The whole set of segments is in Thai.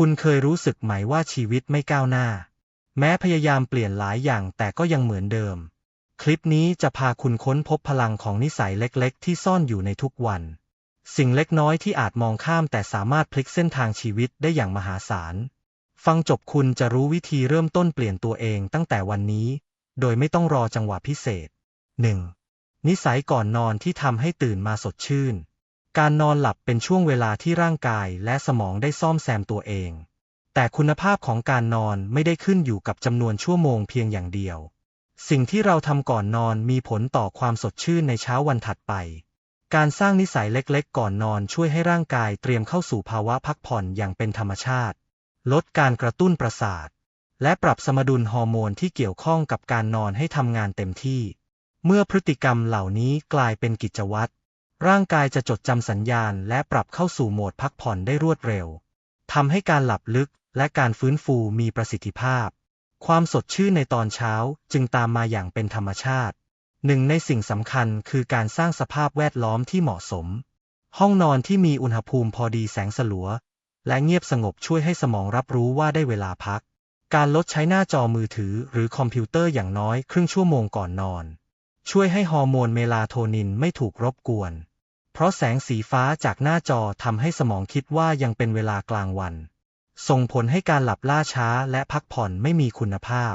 คุณเคยรู้สึกไหมว่าชีวิตไม่ก้าวหน้า แม้พยายามเปลี่ยนหลายอย่างแต่ก็ยังเหมือนเดิม คลิปนี้จะพาคุณค้นพบพลังของนิสัยเล็กๆ ที่ซ่อนอยู่ในทุกวัน สิ่งเล็กน้อยที่อาจมองข้ามแต่สามารถพลิกเส้นทางชีวิตได้อย่างมหาศาล ฟังจบคุณจะรู้วิธีเริ่มต้นเปลี่ยนตัวเองตั้งแต่วันนี้ โดยไม่ต้องรอจังหวะพิเศษ 1. นิสัยก่อนนอนที่ทำให้ตื่นมาสดชื่น การนอนหลับเป็นช่วงเวลาที่ร่างกายและสมองได้ซ่อมแซมตัวเอง แต่คุณภาพของการนอนไม่ได้ขึ้นอยู่กับจำนวนชั่วโมงเพียงอย่างเดียว สิ่งที่เราทำก่อนนอนมีผลต่อความสดชื่นในเช้าวันถัดไป การสร้างนิสัยเล็กๆ ก่อนนอนช่วยให้ร่างกายเตรียมเข้าสู่ภาวะพักผ่อนอย่างเป็นธรรมชาติ ลดการกระตุ้นประสาท และปรับสมดุลฮอร์โมนที่เกี่ยวข้องกับการนอนให้ทำงานเต็มที่ เมื่อพฤติกรรมเหล่านี้กลายเป็นกิจวัตร ร่างกายจะจดจำสัญญาณและปรับเข้าสู่โหมดพักผ่อนได้รวดเร็วทำให้การหลับลึกและการฟื้นฟูมีประสิทธิภาพ ความสดชื่นในตอนเช้าจึงตามมาอย่างเป็นธรรมชาติ หนึ่งในสิ่งสำคัญคือการสร้างสภาพแวดล้อมที่เหมาะสม ห้องนอนที่มีอุณหภูมิพอดีแสงสลัว และเงียบสงบช่วยให้สมองรับรู้ว่าได้เวลาพัก การลดใช้หน้าจอมือถือหรือคอมพิวเตอร์อย่างน้อยครึ่งชั่วโมงก่อนนอน ช่วยให้ฮอร์โมนเมลาโทนินไม่ถูกรบกวน เพราะแสงสีฟ้าจากหน้าจอทำให้สมองคิดว่ายังเป็นเวลากลางวัน ส่งผลให้การหลับล่าช้าและพักผ่อนไม่มีคุณภาพ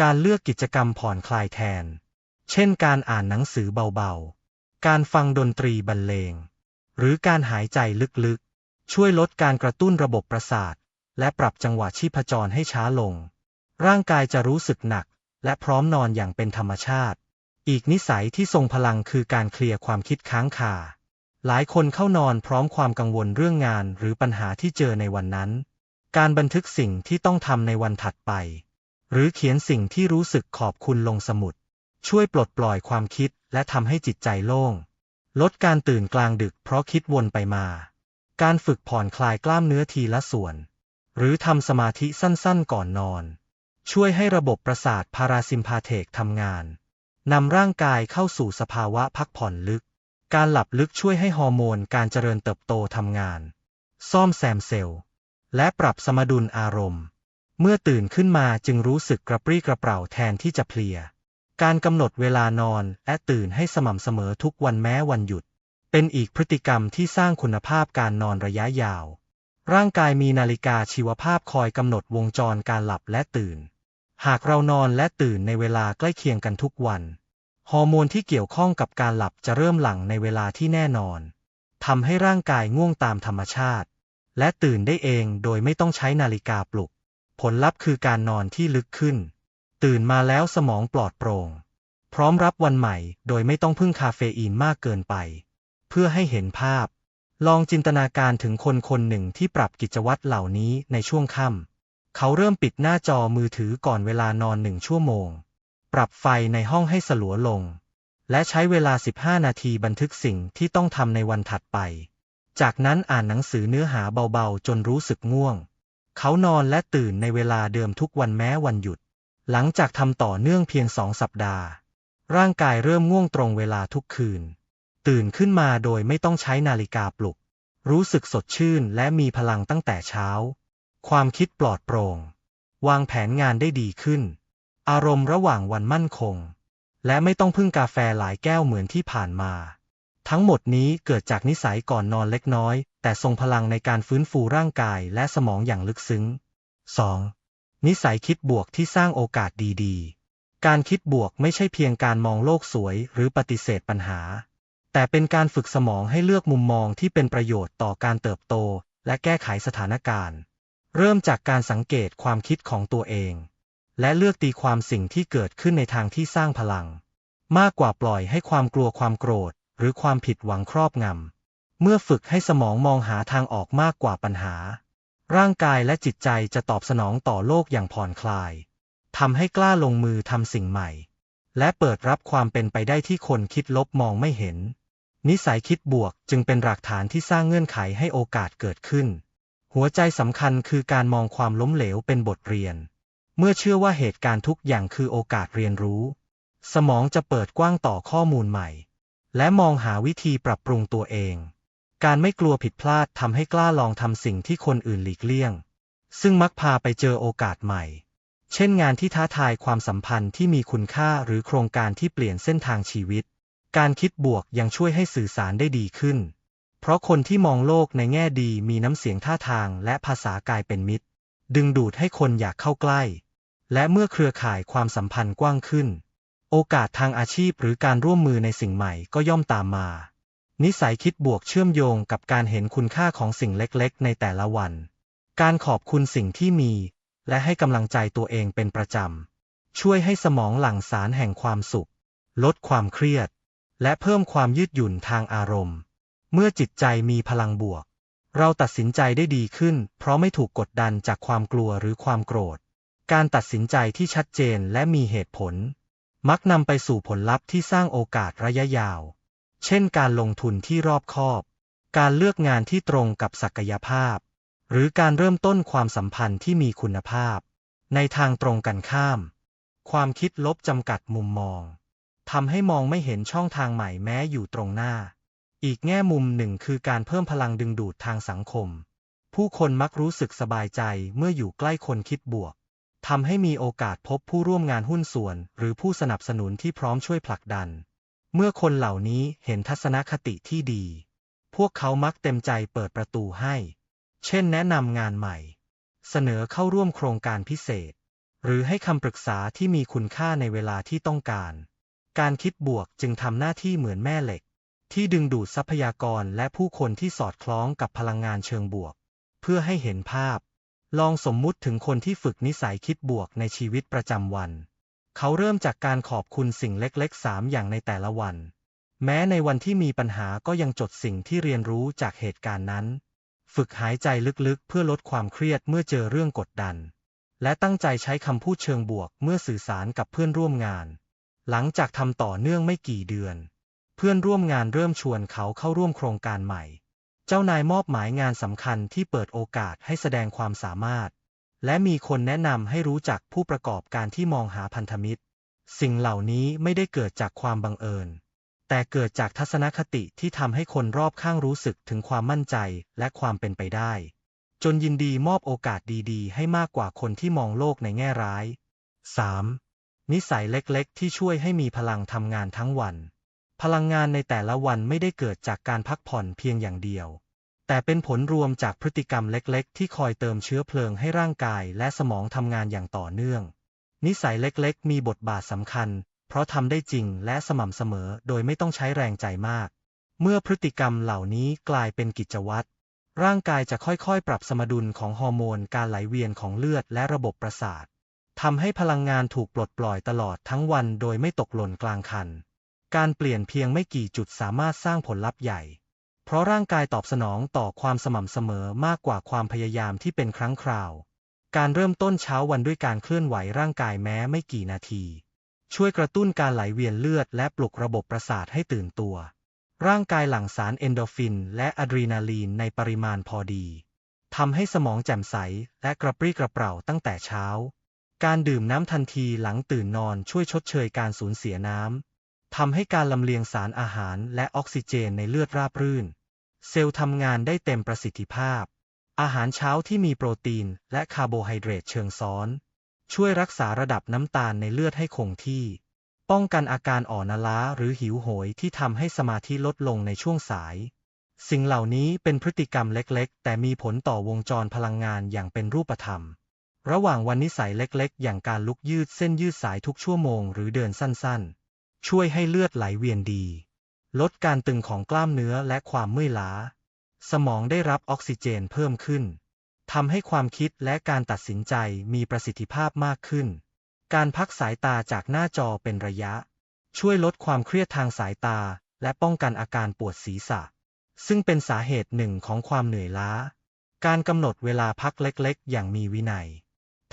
การเลือกกิจกรรมผ่อนคลายแทน เช่นการอ่านหนังสือเบาๆ การฟังดนตรีบรรเลง หรือการหายใจลึกๆ ช่วยลดการกระตุ้นระบบประสาท และปรับจังหวะชีพจรให้ช้าลง ร่างกายจะรู้สึกหนัก และพร้อมนอนอย่างเป็นธรรมชาติ อีกนิสัยที่ทรงพลังคือการเคลียร์ความคิดค้างคา หลายคนเข้านอนพร้อมความกังวลเรื่องงานหรือปัญหาที่เจอในวันนั้น การบันทึกสิ่งที่ต้องทำในวันถัดไป หรือเขียนสิ่งที่รู้สึกขอบคุณลงสมุด ช่วยปลดปล่อยความคิดและทำให้จิตใจโล่ง ลดการตื่นกลางดึกเพราะคิดวนไปมา การฝึกผ่อนคลายกล้ามเนื้อทีละส่วน หรือทำสมาธิสั้นๆก่อนนอน ช่วยให้ระบบประสาทพาราซิมพาเทกทำงาน นำร่างกายเข้าสู่สภาวะพักผ่อนลึก การหลับลึกช่วยให้ฮอร์โมนการเจริญเติบโตทำงาน ซ่อมแซมเซลล์ และปรับสมดุลอารมณ์ เมื่อตื่นขึ้นมาจึงรู้สึกกระปรี้กระเปร่าแทนที่จะเพลีย การกำหนดเวลานอนและตื่นให้สม่ำเสมอทุกวันแม้วันหยุด เป็นอีกพฤติกรรมที่สร้างคุณภาพการนอนระยะยาว ร่างกายมีนาฬิกาชีวภาพคอยกำหนดวงจรการหลับและตื่น หากเรานอนและตื่นในเวลาใกล้เคียงกันทุกวัน ฮอร์โมนที่เกี่ยวข้องกับการหลับจะเริ่มหลั่งในเวลาที่แน่นอนทำให้ร่างกายง่วงตามธรรมชาติ และตื่นได้เองโดยไม่ต้องใช้นาฬิกาปลุก ผลลัพธ์คือการนอนที่ลึกขึ้น ตื่นมาแล้วสมองปลอดโปร่ง พร้อมรับวันใหม่โดยไม่ต้องพึ่งคาเฟอีนมากเกินไป เพื่อให้เห็นภาพ ลองจินตนาการถึงคนคนหนึ่งที่ปรับกิจวัตรเหล่านี้ในช่วงค่ำ เขาเริ่มปิดหน้าจอมือถือก่อนเวลานอนหนึ่งชั่วโมง ปรับไฟในห้องให้สลัวลง และใช้เวลา 15 นาทีบันทึกสิ่งที่ต้องทำในวันถัดไป จากนั้นอ่านหนังสือเนื้อหาเบาๆ จนรู้สึกง่วง เขานอนและตื่นในเวลาเดิมทุกวันแม้วันหยุด หลังจากทำต่อเนื่องเพียงสองสัปดาห์ ร่างกายเริ่มง่วงตรงเวลาทุกคืน ตื่นขึ้นมาโดยไม่ต้องใช้นาฬิกาปลุก รู้สึกสดชื่นและมีพลังตั้งแต่เช้า ความคิดปลอดโปร่ง วางแผนงานได้ดีขึ้น อารมณ์ระหว่างวันมั่นคง และไม่ต้องพึ่งกาแฟหลายแก้วเหมือนที่ผ่านมา ทั้งหมดนี้เกิดจากนิสัยก่อนนอนเล็กน้อย แต่ทรงพลังในการฟื้นฟูร่างกายและสมองอย่างลึกซึ้ง 2. นิสัยคิดบวกที่สร้างโอกาสดีๆ การคิดบวกไม่ใช่เพียงการมองโลกสวยหรือปฏิเสธปัญหา แต่เป็นการฝึกสมองให้เลือกมุมมองที่เป็นประโยชน์ต่อการเติบโต และแก้ไขสถานการณ์ เริ่มจากการสังเกตความคิดของตัวเอง และเลือกตีความสิ่งที่เกิดขึ้นในทางที่สร้างพลัง มากกว่าปล่อยให้ความกลัวความโกรธ หรือความผิดหวังครอบงำ เมื่อฝึกให้สมองมองหาทางออกมากกว่าปัญหา ร่างกายและจิตใจจะตอบสนองต่อโลกอย่างผ่อนคลายทำให้กล้าลงมือทำสิ่งใหม่ และเปิดรับความเป็นไปได้ที่คนคิดลบมองไม่เห็น นิสัยคิดบวกจึงเป็นหลักฐานที่สร้างเงื่อนไขให้โอกาสเกิดขึ้น หัวใจสำคัญคือการมองความล้มเหลวเป็นบทเรียน เมื่อเชื่อว่าเหตุการณ์ทุกอย่างคือโอกาสเรียนรู้ สมองจะเปิดกว้างต่อข้อมูลใหม่ และมองหาวิธีปรับปรุงตัวเอง การไม่กลัวผิดพลาดทำให้กล้าลองทำสิ่งที่คนอื่นหลีกเลี่ยง ซึ่งมักพาไปเจอโอกาสใหม่ เช่นงานที่ท้าทายความสัมพันธ์ที่มีคุณค่าหรือโครงการที่เปลี่ยนเส้นทางชีวิต การคิดบวกยังช่วยให้สื่อสารได้ดีขึ้น เพราะคนที่มองโลกในแง่ดีมีน้ำเสียงท่าทางและภาษากายเป็นมิตร ดึงดูดให้คนอยากเข้าใกล้ และเมื่อเครือข่ายความสัมพันธ์กว้างขึ้น โอกาสทางอาชีพหรือการร่วมมือในสิ่งใหม่ก็ย่อมตามมา นิสัยคิดบวกเชื่อมโยงกับการเห็นคุณค่าของสิ่งเล็กๆ ในแต่ละวัน การขอบคุณสิ่งที่มี และให้กำลังใจตัวเองเป็นประจำ ช่วยให้สมองหลั่งสารแห่งความสุข ลดความเครียด และเพิ่มความยืดหยุ่นทางอารมณ์ เมื่อจิตใจมีพลังบวก เราตัดสินใจได้ดีขึ้น เพราะไม่ถูกกดดันจากความกลัวหรือความโกรธ การตัดสินใจที่ชัดเจนและมีเหตุผล มักนำไปสู่ผลลัพธ์ที่สร้างโอกาสระยะยาว เช่นการลงทุนที่รอบคอบ การเลือกงานที่ตรงกับศักยภาพ หรือการเริ่มต้นความสัมพันธ์ที่มีคุณภาพ ในทางตรงกันข้าม ความคิดลบจำกัดมุมมองทำให้มองไม่เห็นช่องทางใหม่แม้อยู่ตรงหน้า อีกแง่มุมหนึ่งคือการเพิ่มพลังดึงดูดทางสังคม ผู้คนมักรู้สึกสบายใจเมื่ออยู่ใกล้คนคิดบวกทำให้มีโอกาสพบผู้ร่วมงานหุ้นส่วน หรือผู้สนับสนุนที่พร้อมช่วยผลักดัน เมื่อคนเหล่านี้เห็นทัศนคติที่ดี พวกเขามักเต็มใจเปิดประตูให้ เช่นแนะนำงานใหม่ เสนอเข้าร่วมโครงการพิเศษ หรือให้คำปรึกษาที่มีคุณค่าในเวลาที่ต้องการ การคิดบวกจึงทำหน้าที่เหมือนแม่เหล็ก ที่ดึงดูดทรัพยากรและผู้คนที่สอดคล้องกับพลังงานเชิงบวก เพื่อให้เห็นภาพ ลองสมมุติถึงคนที่ฝึกนิสัยคิดบวกในชีวิตประจำวัน เขาเริ่มจากการขอบคุณสิ่งเล็กๆสามอย่างในแต่ละวัน แม้ในวันที่มีปัญหาก็ยังจดสิ่งที่เรียนรู้จากเหตุการณ์นั้น ฝึกหายใจลึกๆ เพื่อลดความเครียดเมื่อเจอเรื่องกดดัน และตั้งใจใช้คำพูดเชิงบวกเมื่อสื่อสารกับเพื่อนร่วมงาน หลังจากทำต่อเนื่องไม่กี่เดือน เพื่อนร่วมงานเริ่มชวนเขาเข้าร่วมโครงการใหม่ เจ้านายมอบหมายงานสำคัญที่เปิดโอกาสให้แสดงความสามารถ และมีคนแนะนำให้รู้จักผู้ประกอบการที่มองหาพันธมิตร สิ่งเหล่านี้ไม่ได้เกิดจากความบังเอิญ แต่เกิดจากทัศนคติที่ทำให้คนรอบข้างรู้สึกถึงความมั่นใจและความเป็นไปได้ จนยินดีมอบโอกาสดีๆ ให้มากกว่าคนที่มองโลกในแง่ร้าย 3. นิสัยเล็กๆ ที่ช่วยให้มีพลังทำงานทั้งวัน พลังงานในแต่ละวันไม่ได้เกิดจากการพักผ่อนเพียงอย่างเดียว แต่เป็นผลรวมจากพฤติกรรมเล็กๆ ที่คอยเติมเชื้อเพลิงให้ร่างกายและสมองทำงานอย่างต่อเนื่อง นิสัยเล็กๆ มีบทบาทสำคัญ เพราะทำได้จริงและสม่ำเสมอโดยไม่ต้องใช้แรงใจมาก เมื่อพฤติกรรมเหล่านี้กลายเป็นกิจวัตร ร่างกายจะค่อยๆ ปรับสมดุลของฮอร์โมนการไหลเวียนของเลือดและระบบประสาททำให้พลังงานถูกปลดปล่อยตลอดทั้งวันโดยไม่ตกหล่นกลางคัน การเปลี่ยนเพียงไม่กี่จุดสามารถสร้างผลลัพธ์ใหญ่ เพราะร่างกายตอบสนองต่อความสม่ำเสมอมากกว่าความพยายามที่เป็นครั้งคราว การเริ่มต้นเช้าวันด้วยการเคลื่อนไหวร่างกายแม้ไม่กี่นาที ช่วยกระตุ้นการไหลเวียนเลือดและปลุกระบบประสาทให้ตื่นตัว ร่างกายหลั่งสารเอนโดฟิน และอะดรีนาลีนในปริมาณพอดีทำให้สมองแจ่มใสและกระปรี้กระเปร่าตั้งแต่เช้า การดื่มน้ำทันทีหลังตื่นนอนช่วยชดเชยการสูญเสียน้ำ ทำให้การลำเลียงสารอาหารและออกซิเจนในเลือดราบรื่น เซลล์ทำงานได้เต็มประสิทธิภาพ อาหารเช้าที่มีโปรตีนและคาร์โบไฮเดรตเชิงซ้อน ช่วยรักษาระดับน้ำตาลในเลือดให้คงที่ ป้องกันอาการอ่อนล้าหรือหิวโหยที่ทำให้สมาธิลดลงในช่วงสาย สิ่งเหล่านี้เป็นพฤติกรรมเล็กๆ แต่มีผลต่อวงจรพลังงานอย่างเป็นรูปธรรม ระหว่างวันนิสัยเล็กๆ อย่างการลุกยืดเส้นยืดสายทุกชั่วโมงหรือเดินสั้นๆ ช่วยให้เลือดไหลเวียนดี ลดการตึงของกล้ามเนื้อและความเมื่อยล้า สมองได้รับออกซิเจนเพิ่มขึ้นทำให้ความคิดและการตัดสินใจมีประสิทธิภาพมากขึ้น การพักสายตาจากหน้าจอเป็นระยะ ช่วยลดความเครียดทางสายตาและป้องกันอาการปวดศีรษะ ซึ่งเป็นสาเหตุหนึ่งของความเหนื่อยล้า การกำหนดเวลาพักเล็กๆ อย่างมีวินัย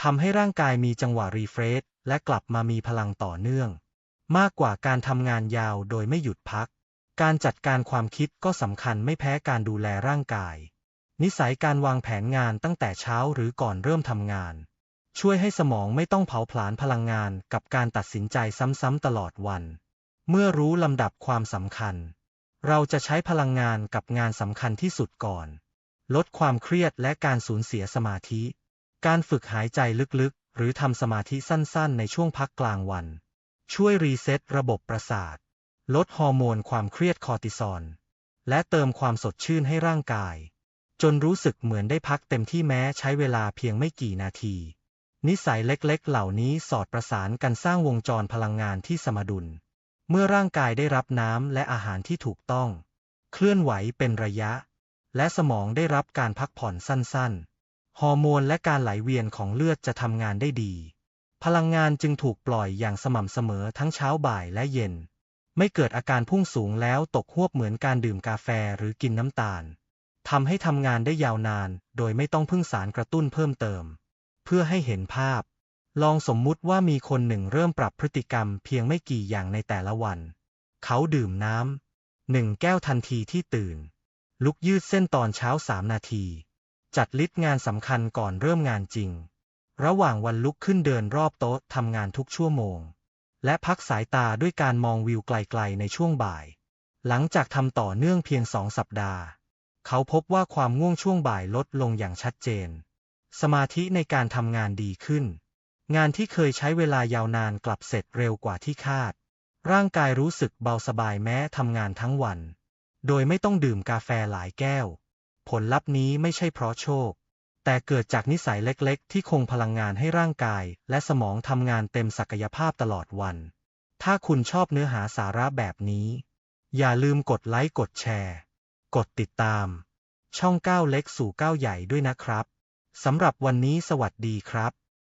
ทำให้ร่างกายมีจังหวะรีเฟรชและกลับมามีพลังต่อเนื่อง มากกว่าการทำงานยาวโดยไม่หยุดพัก การจัดการความคิดก็สำคัญไม่แพ้การดูแลร่างกาย นิสัยการวางแผนงานตั้งแต่เช้าหรือก่อนเริ่มทำงาน ช่วยให้สมองไม่ต้องเผาผลาญพลังงานกับการตัดสินใจซ้ำๆตลอดวัน เมื่อรู้ลำดับความสำคัญ เราจะใช้พลังงานกับงานสำคัญที่สุดก่อน ลดความเครียดและการสูญเสียสมาธิ การฝึกหายใจลึกๆ หรือทำสมาธิสั้นๆ ในช่วงพักกลางวัน ช่วยรีเซ็ตระบบประสาท ลดฮอร์โมนความเครียดคอร์ติซอล และเติมความสดชื่นให้ร่างกาย จนรู้สึกเหมือนได้พักเต็มที่แม้ใช้เวลาเพียงไม่กี่นาที นิสัยเล็กๆ เหล่านี้สอดประสานกันสร้างวงจรพลังงานที่สมดุล เมื่อร่างกายได้รับน้ำและอาหารที่ถูกต้อง เคลื่อนไหวเป็นระยะ และสมองได้รับการพักผ่อนสั้นๆ ฮอร์โมนและการไหลเวียนของเลือดจะทำงานได้ดี พลังงานจึงถูกปล่อยอย่างสม่ำเสมอทั้งเช้าบ่ายและเย็น ไม่เกิดอาการพุ่งสูงแล้วตกหวบเหมือนการดื่มกาแฟหรือกินน้ำตาลทำให้ทำงานได้ยาวนาน โดยไม่ต้องพึ่งสารกระตุ้นเพิ่มเติม เพื่อให้เห็นภาพ ลองสมมุติว่ามีคนหนึ่งเริ่มปรับพฤติกรรมเพียงไม่กี่อย่างในแต่ละวัน เขาดื่มน้ำหนึ่งแก้วทันทีที่ตื่น ลุกยืดเส้นตอนเช้าสามนาที จัดลิสต์งานสำคัญก่อนเริ่มงานจริง ระหว่างวันลุกขึ้นเดินรอบโต๊ะทำงานทุกชั่วโมง และพักสายตาด้วยการมองวิวไกลๆในช่วงบ่าย หลังจากทำต่อเนื่องเพียงสองสัปดาห์ เขาพบว่าความง่วงช่วงบ่ายลดลงอย่างชัดเจน สมาธิในการทำงานดีขึ้น งานที่เคยใช้เวลายาวนานกลับเสร็จเร็วกว่าที่คาด ร่างกายรู้สึกเบาสบายแม้ทำงานทั้งวัน โดยไม่ต้องดื่มกาแฟหลายแก้ว ผลลัพธ์นี้ไม่ใช่เพราะโชค แต่เกิดจากนิสัยเล็กๆ ที่คงพลังงานให้ร่างกาย และสมองทำงานเต็มศักยภาพตลอดวัน ถ้าคุณชอบเนื้อหาสาระแบบนี้ อย่าลืมกดไลค์กดแชร์ กดติดตาม ช่องก้าวเล็กสู่ก้าวใหญ่ด้วยนะครับ สำหรับวันนี้สวัสดีครับ